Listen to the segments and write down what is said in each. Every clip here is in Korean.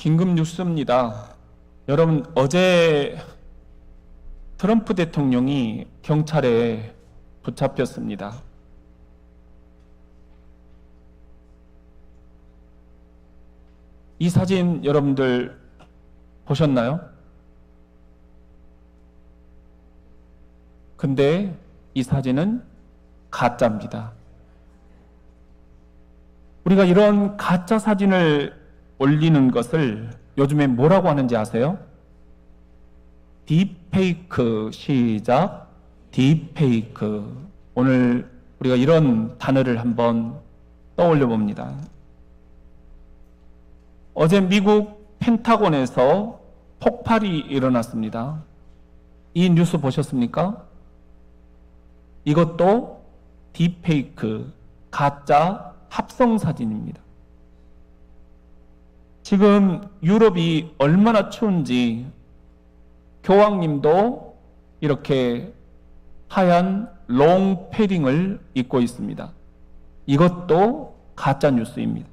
긴급 뉴스입니다. 여러분 어제 트럼프 대통령이 경찰에 붙잡혔습니다. 이 사진 여러분들 보셨나요? 근데 이 사진은 가짜입니다. 우리가 이런 가짜 사진을 올리는 것을 요즘에 뭐라고 하는지 아세요? 딥페이크 시작 딥페이크 오늘 우리가 이런 단어를 한번 떠올려 봅니다. 어제 미국 펜타곤에서 폭발이 일어났습니다. 이 뉴스 보셨습니까? 이것도 딥페이크 가짜 합성 사진입니다. 지금 유럽이 얼마나 추운지 교황님도 이렇게 하얀 롱 패딩을 입고 있습니다. 이것도 가짜 뉴스입니다.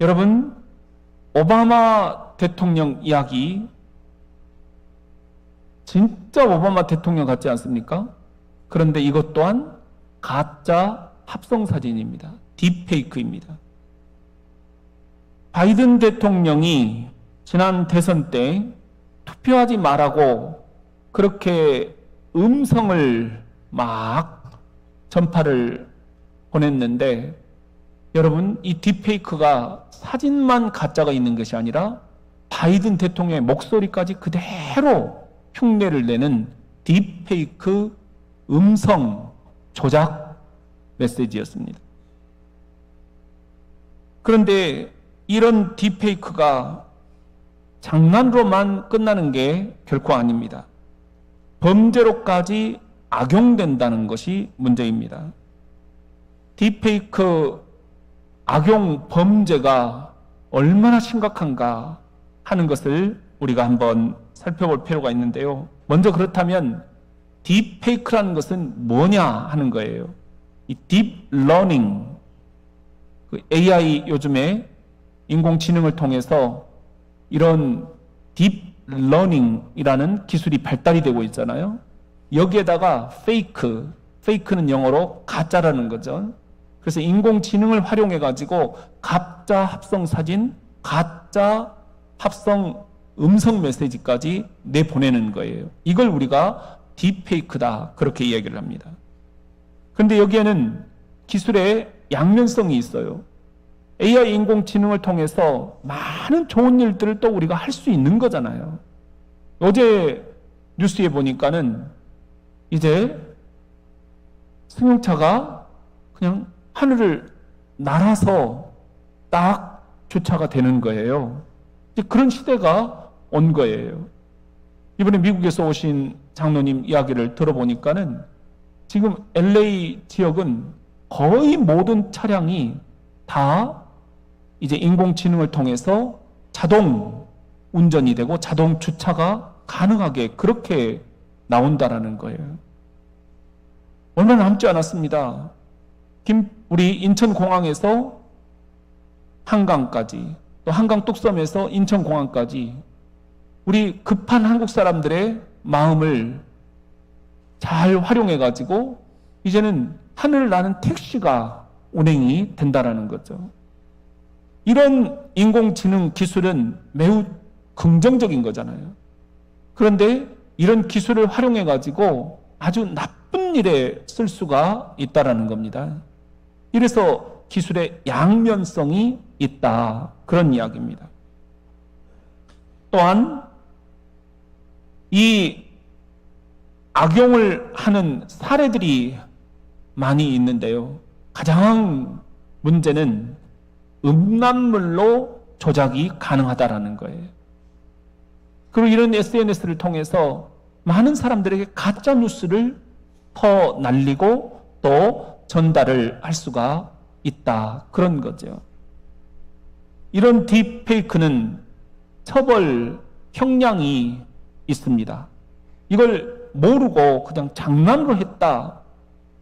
여러분, 오바마 대통령 이야기 진짜 오바마 대통령 같지 않습니까? 그런데 이것 또한 가짜 합성 사진입니다. 딥페이크입니다. 바이든 대통령이 지난 대선 때 투표하지 말라고 그렇게 음성을 막 전파를 보냈는데 여러분 이 딥페이크가 사진만 가짜가 있는 것이 아니라 바이든 대통령의 목소리까지 그대로 흉내를 내는 딥페이크 음성 조작 메시지였습니다. 그런데 이런 딥페이크가 장난으로만 끝나는 게 결코 아닙니다. 범죄로까지 악용된다는 것이 문제입니다. 딥페이크 악용 범죄가 얼마나 심각한가 하는 것을 우리가 한번 살펴볼 필요가 있는데요. 먼저 그렇다면 딥페이크라는 것은 뭐냐 하는 거예요. 이 딥러닝, 그 AI 요즘에 인공지능을 통해서 이런 딥 러닝이라는 기술이 발달이 되고 있잖아요. 여기에다가 페이크, 페이크는 영어로 가짜라는 거죠. 그래서 인공지능을 활용해 가지고 가짜 합성 사진, 가짜 합성 음성 메시지까지 내보내는 거예요. 이걸 우리가 딥페이크다 그렇게 이야기를 합니다. 그런데 여기에는 기술의 양면성이 있어요. AI 인공지능을 통해서 많은 좋은 일들을 또 우리가 할 수 있는 거잖아요. 어제 뉴스에 보니까는 이제 승용차가 그냥 하늘을 날아서 딱 주차가 되는 거예요. 그런 시대가 온 거예요. 이번에 미국에서 오신 장로님 이야기를 들어보니까는 지금 LA 지역은 거의 모든 차량이 다 이제 인공지능을 통해서 자동 운전이 되고 자동 주차가 가능하게 그렇게 나온다라는 거예요. 얼마 남지 않았습니다. 김, 우리 인천공항에서 한강까지 또 한강 뚝섬에서 인천공항까지 우리 급한 한국 사람들의 마음을 잘 활용해 가지고 이제는 하늘을 나는 택시가 운행이 된다라는 거죠. 이런 인공지능 기술은 매우 긍정적인 거잖아요. 그런데 이런 기술을 활용해 가지고 아주 나쁜 일에 쓸 수가 있다라는 겁니다. 이래서 기술의 양면성이 있다. 그런 이야기입니다. 또한 이 악용을 하는 사례들이 많이 있는데요. 가장 문제는 음란물로 조작이 가능하다라는 거예요. 그리고 이런 SNS를 통해서 많은 사람들에게 가짜 뉴스를 퍼 날리고 또 전달을 할 수가 있다. 그런 거죠. 이런 딥페이크는 처벌 형량이 있습니다. 이걸 모르고 그냥 장난으로 했다.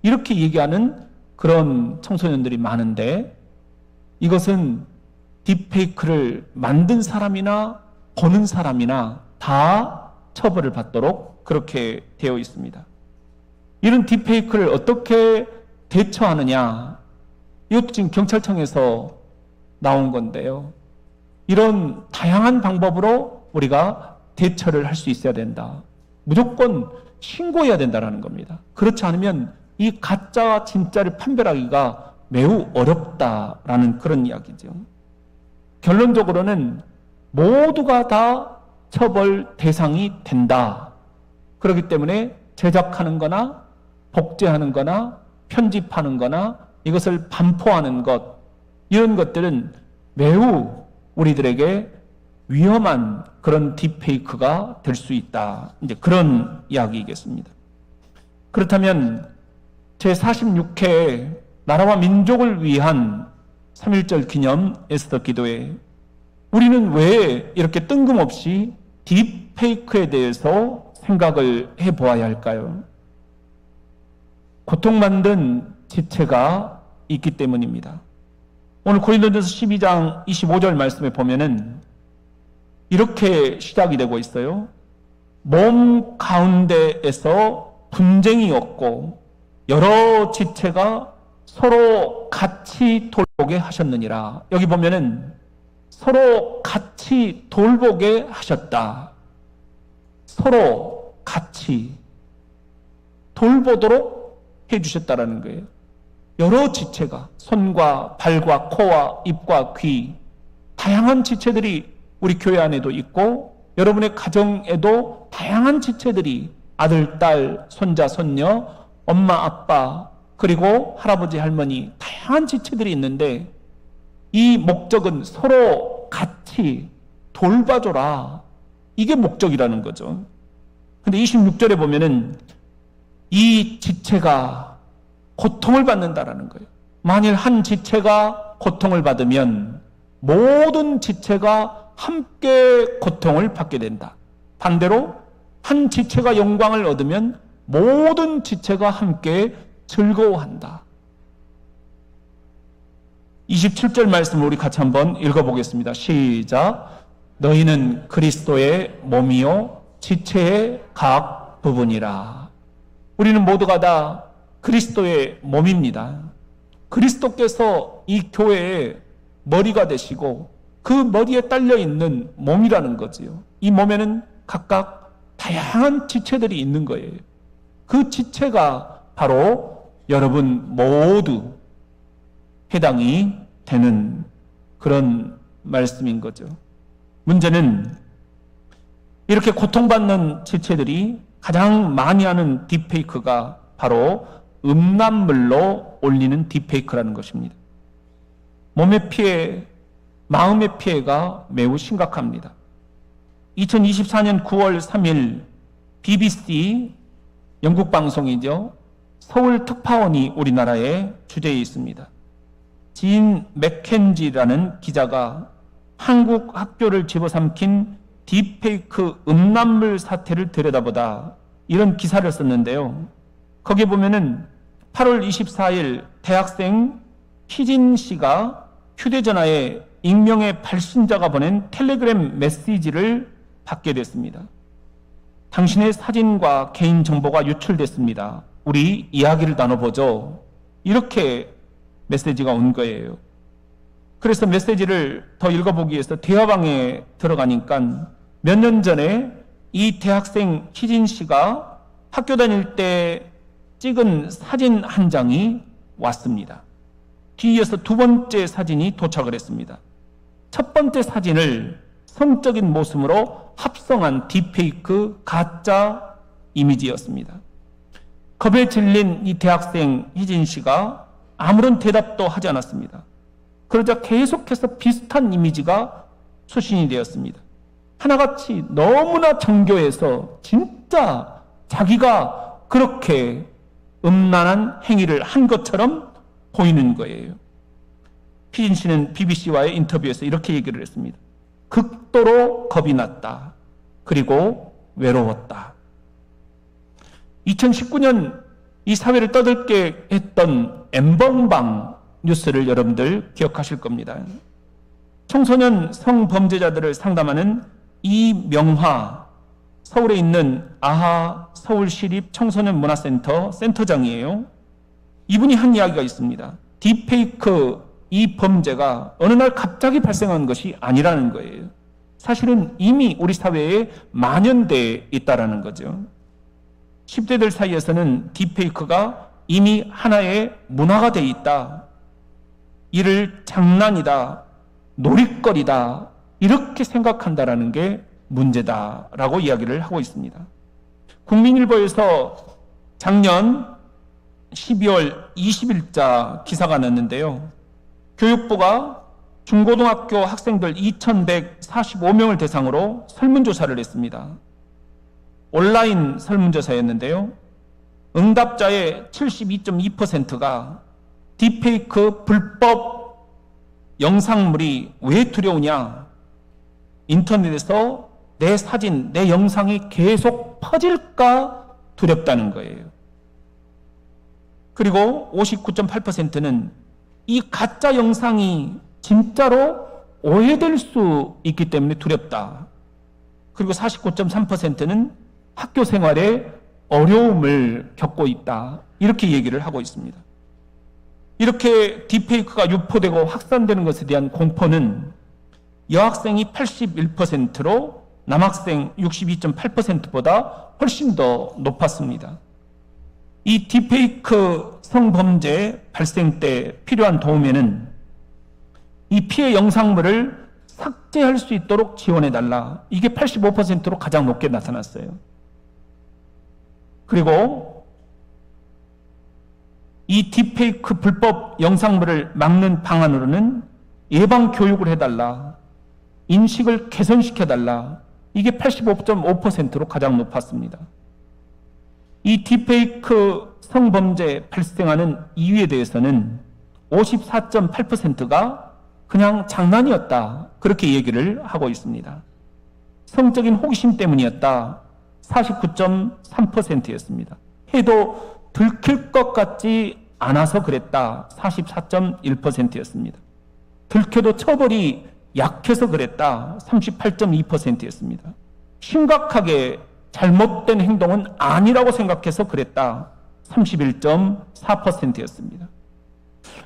이렇게 얘기하는 그런 청소년들이 많은데 이것은 딥페이크를 만든 사람이나 보는 사람이나 다 처벌을 받도록 그렇게 되어 있습니다. 이런 딥페이크를 어떻게 대처하느냐? 이것도 지금 경찰청에서 나온 건데요. 이런 다양한 방법으로 우리가 대처를 할 수 있어야 된다. 무조건 신고해야 된다는 겁니다. 그렇지 않으면 이 가짜와 진짜를 판별하기가 매우 어렵다라는 그런 이야기죠. 결론적으로는 모두가 다 처벌 대상이 된다. 그렇기 때문에 제작하는 거나 복제하는 거나 편집하는 거나 이것을 반포하는 것, 이런 것들은 매우 우리들에게 위험한 그런 딥페이크가 될 수 있다. 이제 그런 이야기이겠습니다. 그렇다면 제 46회 나라와 민족을 위한 3.1절 기념 에스더 기도회 우리는 왜 이렇게 뜬금없이 딥페이크에 대해서 생각을 해보아야 할까요? 고통 만든 지체가 있기 때문입니다. 오늘 고린도전서 12장 25절 말씀에 보면은 이렇게 시작이 되고 있어요. 몸 가운데에서 분쟁이 없고 여러 지체가 서로 같이 돌보게 하셨느니라. 여기 보면은 서로 같이 돌보게 하셨다. 서로 같이 돌보도록 해주셨다라는 거예요. 여러 지체가 손과 발과 코와 입과 귀 다양한 지체들이 우리 교회 안에도 있고 여러분의 가정에도 다양한 지체들이 아들, 딸, 손자, 손녀, 엄마, 아빠 그리고 할아버지, 할머니 다양한 지체들이 있는데 이 목적은 서로 같이 돌봐줘라. 이게 목적이라는 거죠. 근데 26절에 보면은 이 지체가 고통을 받는다라는 거예요. 만일 한 지체가 고통을 받으면 모든 지체가 함께 고통을 받게 된다. 반대로 한 지체가 영광을 얻으면 모든 지체가 함께 즐거워한다. 27절 말씀을 우리 같이 한번 읽어보겠습니다. 시작. 너희는 그리스도의 몸이요, 지체의 각 부분이라. 우리는 모두가 다 그리스도의 몸입니다. 그리스도께서 이 교회의 머리가 되시고 그 머리에 딸려 있는 몸이라는 거지요. 이 몸에는 각각 다양한 지체들이 있는 거예요. 그 지체가 바로 여러분 모두 해당이 되는 그런 말씀인 거죠. 문제는 이렇게 고통받는 지체들이 가장 많이 하는 딥페이크가 바로 음란물로 올리는 딥페이크라는 것입니다. 몸의 피해, 마음의 피해가 매우 심각합니다. 2024년 9월 3일 BBC 영국 방송이죠. 서울 특파원이 우리나라에 주재해 있습니다. 진 맥켄지라는 기자가 한국 학교를 집어삼킨 딥페이크 음란물 사태를 들여다보다 이런 기사를 썼는데요. 거기 보면은 8월 24일 대학생 희진 씨가 휴대전화에 익명의 발신자가 보낸 텔레그램 메시지를 받게 됐습니다. 당신의 사진과 개인 정보가 유출됐습니다. 우리 이야기를 나눠보죠. 이렇게 메시지가 온 거예요. 그래서 메시지를 더 읽어보기 위해서 대화방에 들어가니까 몇 년 전에 이 대학생 희진 씨가 학교 다닐 때 찍은 사진 한 장이 왔습니다. 뒤이어서 두 번째 사진이 도착을 했습니다. 첫 번째 사진을 성적인 모습으로 합성한 딥페이크 가짜 이미지였습니다. 겁에 질린 이 대학생 희진 씨가 아무런 대답도 하지 않았습니다. 그러자 계속해서 비슷한 이미지가 수신이 되었습니다. 하나같이 너무나 정교해서 진짜 자기가 그렇게 음란한 행위를 한 것처럼 보이는 거예요. 피진 씨는 BBC와의 인터뷰에서 이렇게 얘기를 했습니다. 극도로 겁이 났다. 그리고 외로웠다. 2019년 이 사회를 떠들게 했던 엠벙방 뉴스를 여러분들 기억하실 겁니다. 청소년 성범죄자들을 상담하는 이명화 서울에 있는 아하 서울시립 청소년 문화센터 센터장이에요. 이분이 한 이야기가 있습니다. 딥페이크 이 범죄가 어느 날 갑자기 발생한 것이 아니라는 거예요. 사실은 이미 우리 사회에 만연돼 있다라는 거죠. 10대들 사이에서는 딥페이크가 이미 하나의 문화가 돼 있다. 이를 장난이다. 놀이거리다. 이렇게 생각한다라는 게 문제다라고 이야기를 하고 있습니다. 국민일보에서 작년 12월 20일자 기사가 났는데요. 교육부가 중고등학교 학생들 2,145명을 대상으로 설문조사를 했습니다. 온라인 설문조사였는데요. 응답자의 72.2%가 딥페이크 불법 영상물이 왜 두려우냐? 인터넷에서 내 사진, 내 영상이 계속 퍼질까 두렵다는 거예요. 그리고 59.8%는 이 가짜 영상이 진짜로 오해될 수 있기 때문에 두렵다. 그리고 49.3%는 학교 생활에 어려움을 겪고 있다. 이렇게 얘기를 하고 있습니다. 이렇게 딥페이크가 유포되고 확산되는 것에 대한 공포는 여학생이 81%로 남학생 62.8%보다 훨씬 더 높았습니다. 이 딥페이크 성범죄 발생 때 필요한 도움에는 이 피해 영상물을 삭제할 수 있도록 지원해달라. 이게 85%로 가장 높게 나타났어요. 그리고 이 딥페이크 불법 영상물을 막는 방안으로는 예방 교육을 해달라. 인식을 개선시켜달라. 이게 85.5%로 가장 높았습니다. 이 딥페이크 성범죄 발생하는 이유에 대해서는 54.8%가 그냥 장난이었다. 그렇게 얘기를 하고 있습니다. 성적인 호기심 때문이었다. 49.3%였습니다. 해도 들킬 것 같지 않아서 그랬다. 44.1%였습니다. 들켜도 처벌이 약해서 그랬다. 38.2%였습니다. 심각하게 잘못된 행동은 아니라고 생각해서 그랬다. 31.4%였습니다.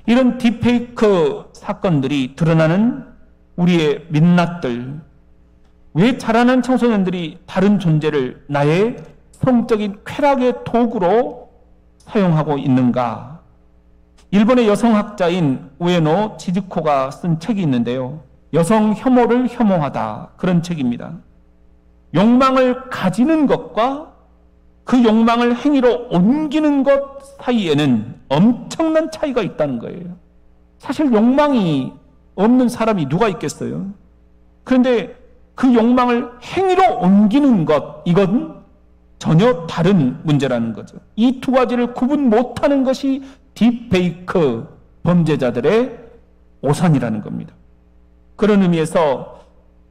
이런 딥페이크 사건들이 드러나는 우리의 민낯들, 왜 자라난 청소년들이 다른 존재를 나의 성적인 쾌락의 도구로 사용하고 있는가? 일본의 여성학자인 우에노 지즈코가 쓴 책이 있는데요. 여성 혐오를 혐오하다. 그런 책입니다. 욕망을 가지는 것과 그 욕망을 행위로 옮기는 것 사이에는 엄청난 차이가 있다는 거예요. 사실 욕망이 없는 사람이 누가 있겠어요? 그런데 그 욕망을 행위로 옮기는 것, 이건 전혀 다른 문제라는 거죠. 이 두 가지를 구분 못하는 것이 딥페이크 범죄자들의 오산이라는 겁니다. 그런 의미에서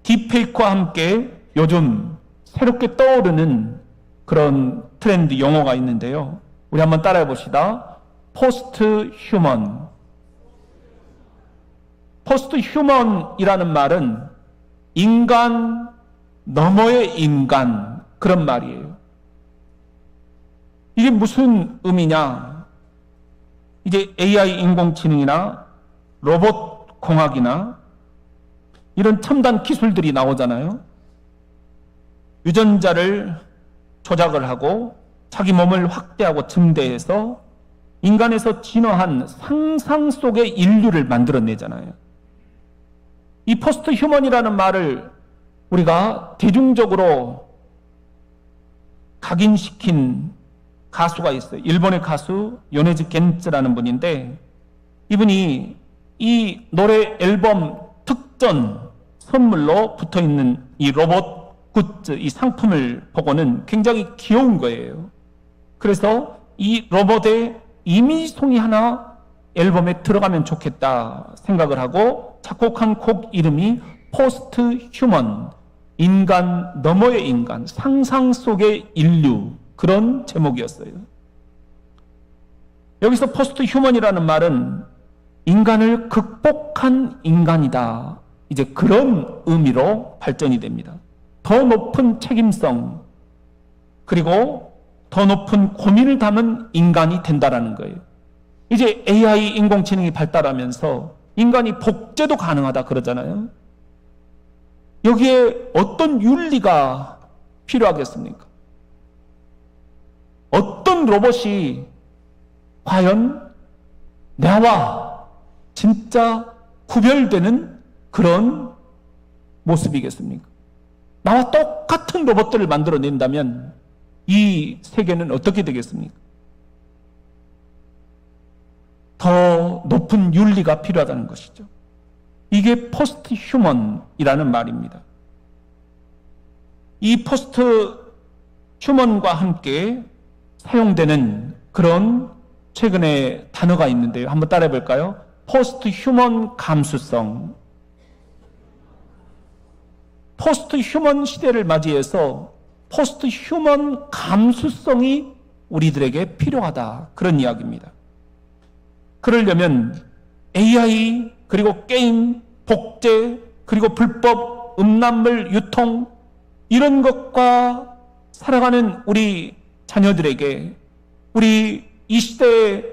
딥페이크와 함께 요즘 새롭게 떠오르는 그런 트렌드 용어가 있는데요. 우리 한번 따라해 봅시다. 포스트 휴먼. 포스트 휴먼이라는 말은 인간 너머의 인간 그런 말이에요. 이게 무슨 의미냐? 이제 AI 인공지능이나 로봇 공학이나 이런 첨단 기술들이 나오잖아요. 유전자를 조작을 하고 자기 몸을 확대하고 증대해서 인간에서 진화한 상상 속의 인류를 만들어내잖아요. 이 포스트 휴먼이라는 말을 우리가 대중적으로 각인시킨 가수가 있어요. 일본의 가수 요네즈 겐츠라는 분인데 이분이 이 노래 앨범 특전 선물로 붙어 있는 이 로봇 굿즈, 이 상품을 보고는 굉장히 귀여운 거예요. 그래서 이 로봇의 이미지송이 하나 앨범에 들어가면 좋겠다 생각을 하고 작곡한 곡 이름이 포스트 휴먼, 인간 너머의 인간, 상상 속의 인류 그런 제목이었어요. 여기서 포스트 휴먼이라는 말은 인간을 극복한 인간이다. 이제 그런 의미로 발전이 됩니다. 더 높은 책임성, 그리고 더 높은 고민을 담은 인간이 된다라는 거예요. 이제 AI 인공지능이 발달하면서 인간이 복제도 가능하다 그러잖아요. 여기에 어떤 윤리가 필요하겠습니까? 어떤 로봇이 과연 나와 진짜 구별되는 그런 모습이겠습니까? 나와 똑같은 로봇들을 만들어낸다면 이 세계는 어떻게 되겠습니까? 더 높은 윤리가 필요하다는 것이죠. 이게 포스트 휴먼이라는 말입니다. 이 포스트 휴먼과 함께 사용되는 그런 최근에 단어가 있는데요. 한번 따라해 볼까요? 포스트 휴먼 감수성. 포스트 휴먼 시대를 맞이해서 포스트 휴먼 감수성이 우리들에게 필요하다. 그런 이야기입니다. 그러려면 AI, 그리고 게임, 복제, 그리고 불법 음란물 유통, 이런 것과 살아가는 우리 자녀들에게, 우리 이 시대의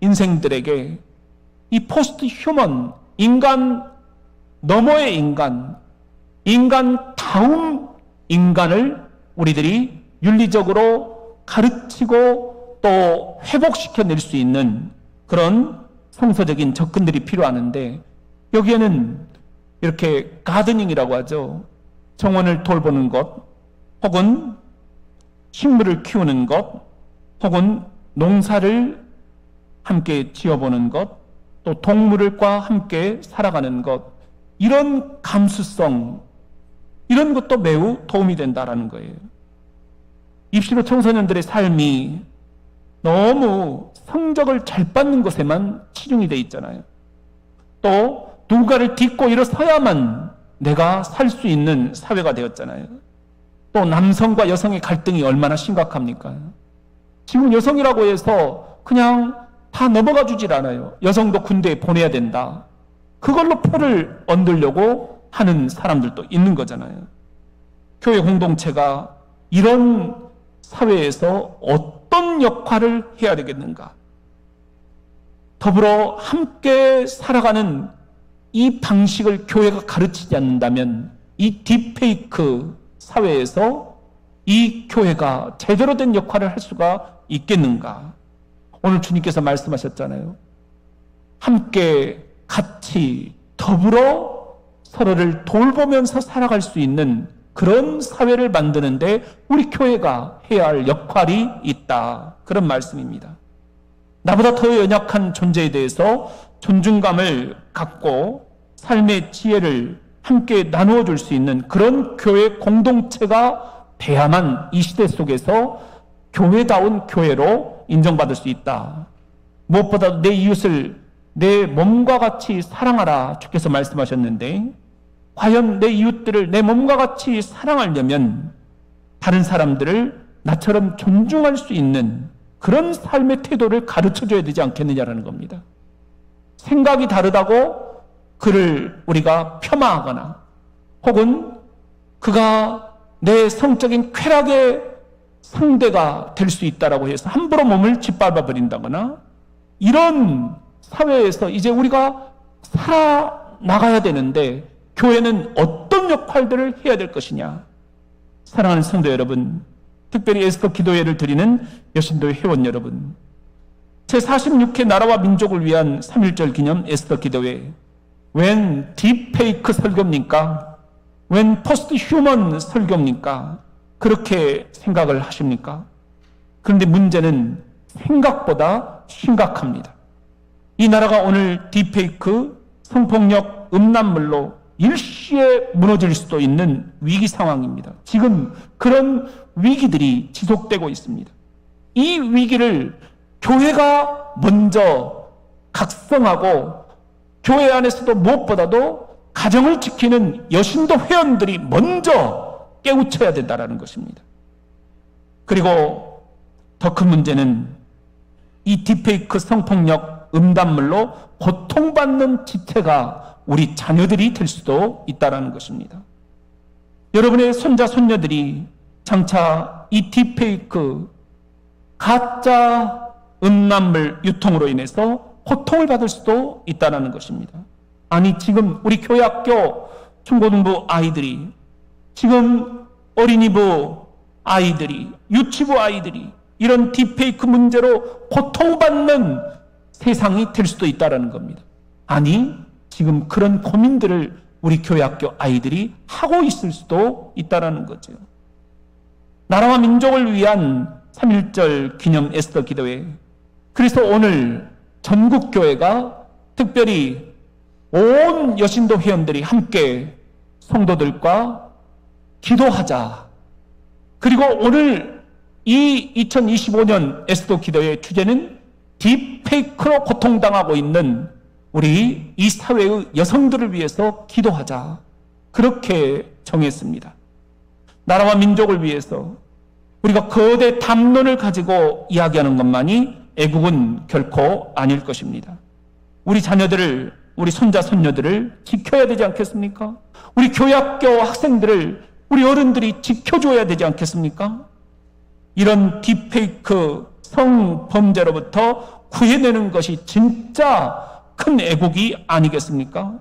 인생들에게 이 포스트 휴먼, 인간 너머의 인간, 인간 다음 인간을 우리들이 윤리적으로 가르치고 또 회복시켜낼 수 있는 그런 성서적인 접근들이 필요하는데 여기에는 이렇게 가드닝이라고 하죠. 정원을 돌보는 것, 혹은 식물을 키우는 것, 혹은 농사를 함께 지어보는 것, 또 동물과 함께 살아가는 것, 이런 감수성, 이런 것도 매우 도움이 된다라는 거예요. 입시로 청소년들의 삶이 너무 성적을 잘 받는 것에만 치중이 돼 있잖아요. 또 누군가를 딛고 일어서야만 내가 살 수 있는 사회가 되었잖아요. 또 남성과 여성의 갈등이 얼마나 심각합니까? 지금 여성이라고 해서 그냥 다 넘어가 주질 않아요. 여성도 군대에 보내야 된다. 그걸로 표를 얻으려고 하는 사람들도 있는 거잖아요. 교회 공동체가 이런 사회에서 어떤 역할을 해야 되겠는가? 더불어 함께 살아가는 이 방식을 교회가 가르치지 않는다면 이 딥페이크 사회에서 이 교회가 제대로 된 역할을 할 수가 있겠는가? 오늘 주님께서 말씀하셨잖아요. 함께 같이 더불어 서로를 돌보면서 살아갈 수 있는 그런 사회를 만드는데 우리 교회가 해야 할 역할이 있다. 그런 말씀입니다. 나보다 더 연약한 존재에 대해서 존중감을 갖고 삶의 지혜를 함께 나누어 줄 수 있는 그런 교회 공동체가 돼야만 이 시대 속에서 교회다운 교회로 인정받을 수 있다. 무엇보다 내 이웃을 내 몸과 같이 사랑하라 주께서 말씀하셨는데 과연 내 이웃들을 내 몸과 같이 사랑하려면 다른 사람들을 나처럼 존중할 수 있는 그런 삶의 태도를 가르쳐 줘야 되지 않겠느냐라는 겁니다. 생각이 다르다고 그를 우리가 폄하하거나 혹은 그가 내 성적인 쾌락의 상대가 될 수 있다라고 해서 함부로 몸을 짓밟아 버린다거나 이런 사회에서 이제 우리가 살아나가야 되는데 교회는 어떤 역할들을 해야 될 것이냐? 사랑하는 성도 여러분, 특별히 에스더 기도회를 드리는 여신도의 회원 여러분, 제46회 나라와 민족을 위한 3.1절 기념 에스더 기도회, 웬 딥페이크 설교입니까? 웬 포스트 휴먼 설교입니까? 그렇게 생각을 하십니까? 그런데 문제는 생각보다 심각합니다. 이 나라가 오늘 딥페이크, 성폭력, 음란물로 일시에 무너질 수도 있는 위기 상황입니다. 지금 그런 위기들이 지속되고 있습니다. 이 위기를 교회가 먼저 각성하고 교회 안에서도 무엇보다도 가정을 지키는 여신도 회원들이 먼저 깨우쳐야 된다는 것입니다. 그리고 더 큰 문제는 이 딥페이크 성폭력 음란물로 고통받는 지체가 우리 자녀들이 될 수도 있다라는 것입니다. 여러분의 손자 손녀들이 장차 이 딥페이크 가짜 음란물 유통으로 인해서 고통을 받을 수도 있다는 것입니다. 아니 지금 우리 교회 학교 중고등부 아이들이 지금 어린이부 아이들이 유치부 아이들이 이런 딥페이크 문제로 고통받는 세상이 될 수도 있다는 겁니다. 아니 지금 그런 고민들을 우리 교회 학교 아이들이 하고 있을 수도 있다는 거죠. 나라와 민족을 위한 3.1절 기념 에스더 기도회. 그래서 오늘 전국 교회가 특별히 온 여신도 회원들이 함께 성도들과 기도하자. 그리고 오늘 이 2025년 에스더 기도의 주제는 딥페이크로 고통당하고 있는 우리 이 사회의 여성들을 위해서 기도하자. 그렇게 정했습니다. 나라와 민족을 위해서 우리가 거대 담론을 가지고 이야기하는 것만이 애국은 결코 아닐 것입니다. 우리 자녀들을, 우리 손자, 손녀들을 지켜야 되지 않겠습니까? 우리 교학교 학생들을 우리 어른들이 지켜줘야 되지 않겠습니까? 이런 딥페이크 성범죄로부터 구해내는 것이 진짜 큰 애국이 아니겠습니까?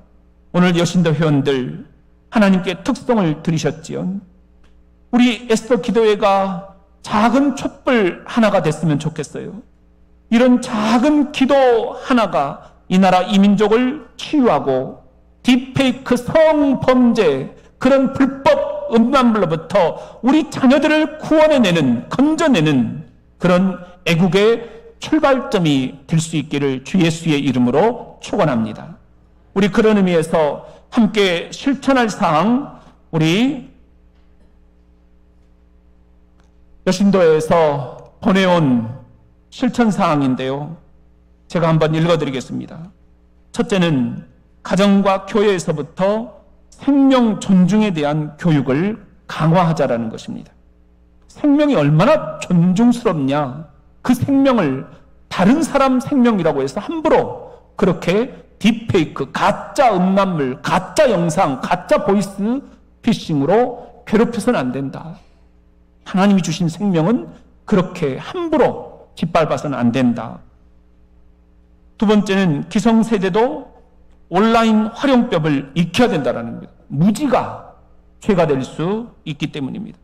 오늘 여신도 회원들 하나님께 특성을 들으셨지요. 우리 에스더 기도회가 작은 촛불 하나가 됐으면 좋겠어요. 이런 작은 기도 하나가 이 나라 이민족을 치유하고 딥페이크 성범죄 그런 불법 음란물로부터 우리 자녀들을 구원해내는 건져내는 그런 애국의 출발점이 될 수 있기를 주 예수의 이름으로 축원합니다. 우리 그런 의미에서 함께 실천할 사항 우리 여신도에서 보내온 실천 사항인데요. 제가 한번 읽어드리겠습니다. 첫째는 가정과 교회에서부터 생명 존중에 대한 교육을 강화하자라는 것입니다. 생명이 얼마나 존중스럽냐. 그 생명을 다른 사람 생명이라고 해서 함부로 그렇게 딥페이크, 가짜 음란물, 가짜 영상, 가짜 보이스 피싱으로 괴롭혀서는 안 된다. 하나님이 주신 생명은 그렇게 함부로 짓밟아서는 안 된다. 두 번째는 기성세대도 온라인 활용법을 익혀야 된다는 겁니다. 무지가 죄가 될 수 있기 때문입니다.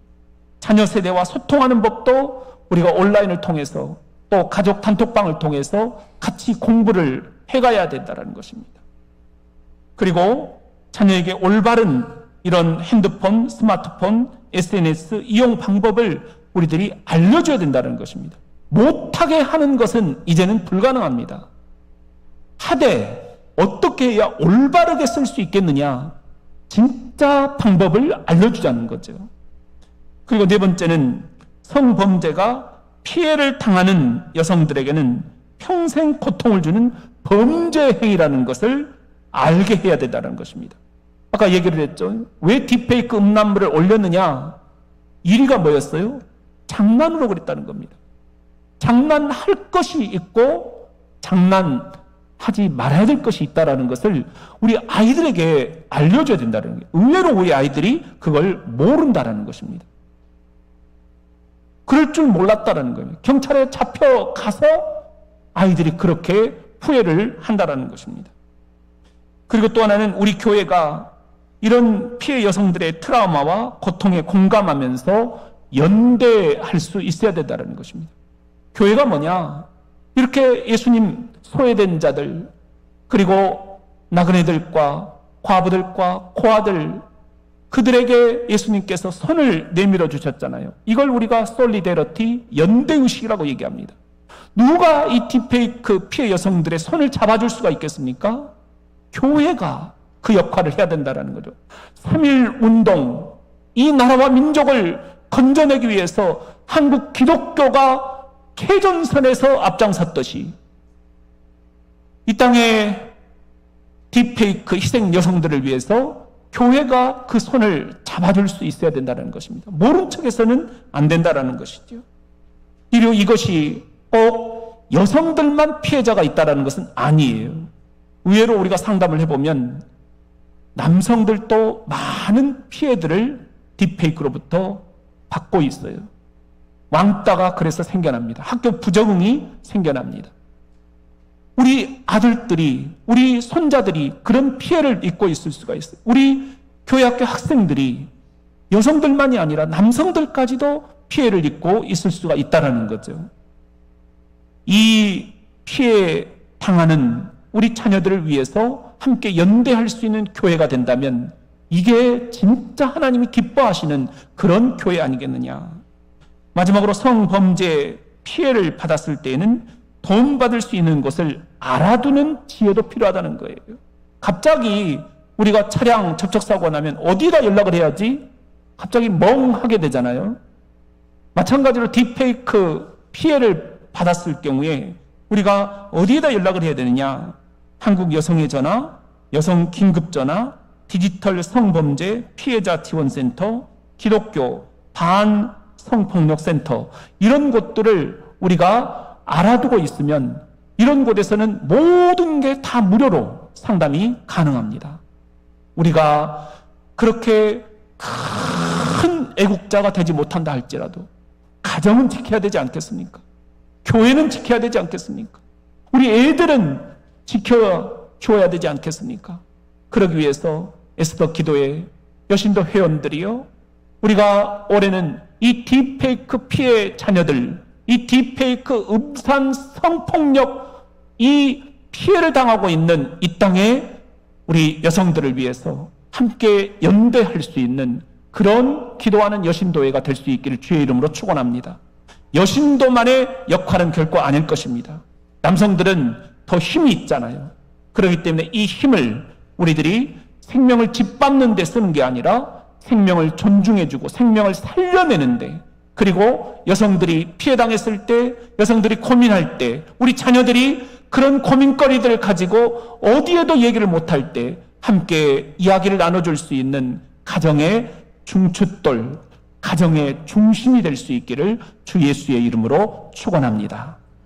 자녀 세대와 소통하는 법도 우리가 온라인을 통해서 또 가족 단톡방을 통해서 같이 공부를 해가야 된다는 것입니다. 그리고 자녀에게 올바른 이런 핸드폰, 스마트폰, SNS 이용 방법을 우리들이 알려줘야 된다는 것입니다. 못하게 하는 것은 이제는 불가능합니다. 하되 어떻게 해야 올바르게 쓸 수 있겠느냐? 진짜 방법을 알려주자는 거죠. 그리고 네 번째는 성범죄가 피해를 당하는 여성들에게는 평생 고통을 주는 범죄 행위라는 것을 알게 해야 된다는 것입니다. 아까 얘기를 했죠. 왜 딥페이크 음란물을 올렸느냐? 1위가 뭐였어요? 장난으로 그랬다는 겁니다. 장난할 것이 있고 장난하지 말아야 될 것이 있다라는 것을 우리 아이들에게 알려줘야 된다는 거예요. 의외로 우리 아이들이 그걸 모른다라는 것입니다. 그럴 줄 몰랐다라는 거예요. 경찰에 잡혀가서 아이들이 그렇게 후회를 한다라는 것입니다. 그리고 또 하나는 우리 교회가 이런 피해 여성들의 트라우마와 고통에 공감하면서 연대할 수 있어야 된다는 것입니다. 교회가 뭐냐? 이렇게 예수님 소외된 자들, 그리고 나그네들과 과부들과 고아들, 그들에게 예수님께서 손을 내밀어 주셨잖아요. 이걸 우리가 솔리데러티, 연대의식이라고 얘기합니다. 누가 이 딥페이크 피해 여성들의 손을 잡아줄 수가 있겠습니까? 교회가 그 역할을 해야 된다는 거죠. 3.1 운동, 이 나라와 민족을 건져내기 위해서 한국 기독교가 최전선에서 앞장섰듯이 이 땅에 딥페이크 희생 여성들을 위해서 교회가 그 손을 잡아줄 수 있어야 된다는 것입니다. 모른 척해서는 안 된다는 것이죠. 그리고 이것이 꼭 여성들만 피해자가 있다는 것은 아니에요. 의외로 우리가 상담을 해보면 남성들도 많은 피해들을 딥페이크로부터 받고 있어요. 왕따가 그래서 생겨납니다. 학교 부적응이 생겨납니다. 우리 아들들이, 우리 손자들이 그런 피해를 입고 있을 수가 있어요. 우리 교회학교 학생들이 여성들만이 아니라 남성들까지도 피해를 입고 있을 수가 있다라는 거죠. 이 피해 당하는 우리 자녀들을 위해서 함께 연대할 수 있는 교회가 된다면 이게 진짜 하나님이 기뻐하시는 그런 교회 아니겠느냐. 마지막으로 성범죄 피해를 받았을 때에는 도움받을 수 있는 것을 알아두는 지혜도 필요하다는 거예요. 갑자기 우리가 차량 접촉사고 나면 어디다 연락을 해야지? 갑자기 멍하게 되잖아요. 마찬가지로 딥페이크 피해를 받았을 경우에 우리가 어디에다 연락을 해야 되느냐? 한국 여성의 전화, 여성 긴급 전화, 디지털 성범죄 피해자 지원센터, 기독교 반 성폭력 센터 이런 곳들을 우리가 알아두고 있으면 이런 곳에서는 모든 게 다 무료로 상담이 가능합니다. 우리가 그렇게 큰 애국자가 되지 못한다 할지라도 가정은 지켜야 되지 않겠습니까? 교회는 지켜야 되지 않겠습니까? 우리 애들은 지켜줘야 되지 않겠습니까? 그러기 위해서 에스더 기도회 여신도 회원들이요. 우리가 올해는 이 딥페이크 피해 자녀들, 이 딥페이크 음산 성폭력 이 피해를 당하고 있는 이 땅에 우리 여성들을 위해서 함께 연대할 수 있는 그런 기도하는 여신도회가 될 수 있기를 주의 이름으로 축원합니다. 여신도만의 역할은 결코 아닐 것입니다. 남성들은 더 힘이 있잖아요. 그렇기 때문에 이 힘을 우리들이 생명을 짓밟는 데 쓰는 게 아니라 생명을 존중해주고 생명을 살려내는데 그리고 여성들이 피해당했을 때 여성들이 고민할 때 우리 자녀들이 그런 고민거리들을 가지고 어디에도 얘기를 못할 때 함께 이야기를 나눠줄 수 있는 가정의 중추돌, 가정의 중심이 될 수 있기를 주 예수의 이름으로 축원합니다.